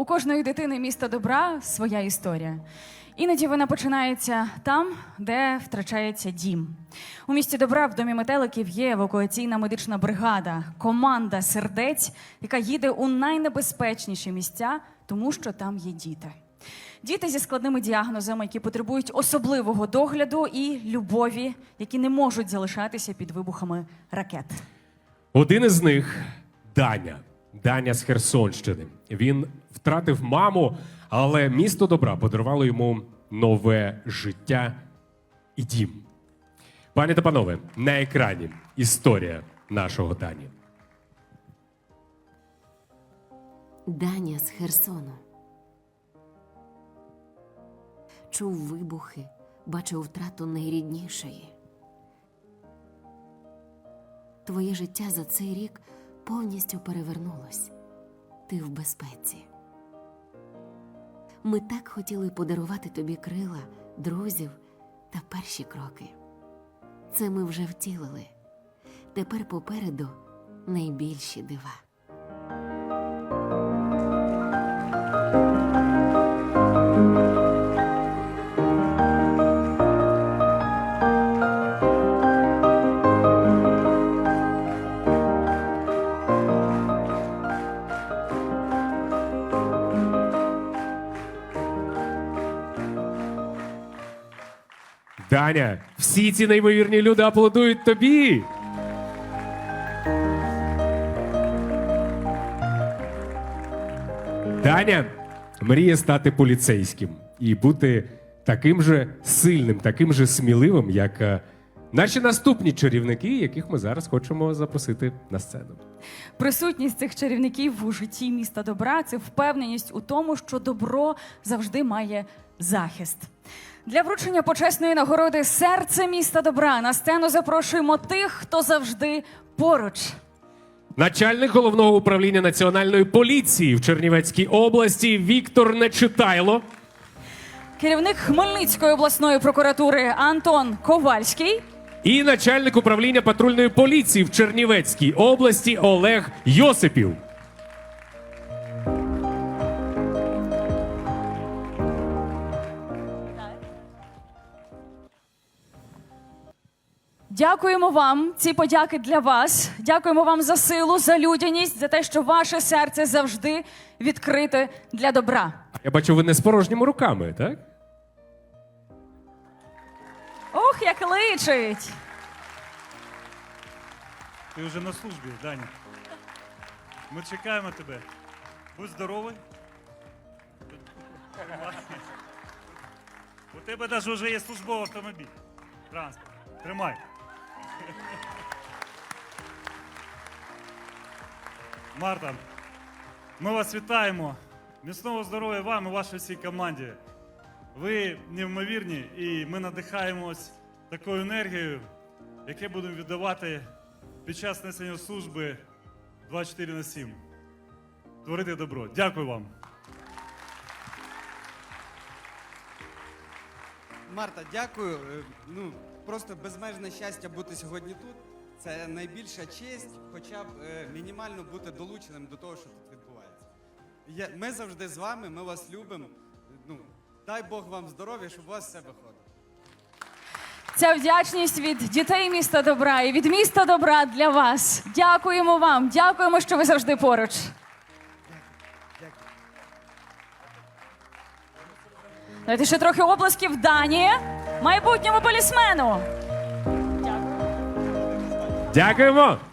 У кожної дитини місто добра своя історія. Іноді вона починається там, де втрачається дім. У місті добра в домі метеликів є евакуаційна медична бригада, команда сердець, яка їде у найнебезпечніші місця, тому що там є діти. Діти зі складними діагнозами, які потребують особливого догляду і любові, які не можуть залишатися під вибухами ракет. Один із них Даня. Даня з Херсонщини. Він втратив маму, але місто добра подарувало йому нове життя і дім. Пані та панове, на екрані історія нашого Дані. Даня з Херсону. Чув вибухи, бачив втрату найріднішої. Твоє життя за цей рік повністю перевернулось. Ти в безпеці. Ми так хотіли подарувати тобі крила, друзів та перші кроки. Це ми вже втілили. Тепер попереду найбільші дива. Даня, всі ці неймовірні люди аплодують тобі. Даня мріє стати поліцейським і бути таким же сильним, таким же сміливим, як е, наші наступні чарівники, яких ми зараз хочемо запросити на сцену. Присутність цих чарівників у житті міста добра це впевненість у тому, що добро завжди має захист. Для вручення почесної нагороди серце міста добра на сцену запрошуємо тих, хто завжди поруч. Начальник головного управління національної поліції в Чернівецькій області Віктор Нечитайло. Керівник Хмельницької обласної прокуратури Антон Ковальський. І начальник управління патрульної поліції в Чернівецькій області Олег Йосипів. Дякуємо вам. Ці подяки для вас. Дякуємо вам за силу, за людяність, за те, що ваше серце завжди відкрите для добра. Я бачу, ви не з порожніми руками, так? Ох, як личить! Ти вже на службі, Даня. Ми чекаємо тебе. Будь здоровий. У тебе навіть вже є службовий автомобіль. Транспорт. Тримай. Марта, ми вас вітаємо. Міцного здоров'я вам і вашій всій команді. Ви неймовірні і ми надихаємось такою енергією, яке будемо віддавати під час несення служби 24 на 7. Творити добро. Дякую вам. Марта, дякую. Е, Ну, просто безмежне щастя бути сьогодні тут. Це найбільша честь, хоча б е, мінімально бути долученим до того, що тут відбувається. Ми завжди з вами, ми вас любимо. Ну, дай Бог вам здоров'я, щоб у вас все виходило. Ця вдячність від дітей міста добра і від міста добра для вас. Дякуємо вам. Дякуємо, що ви завжди поруч. Давайте ще трохи оплесків Дані, майбутньому полісмену. Дякуємо!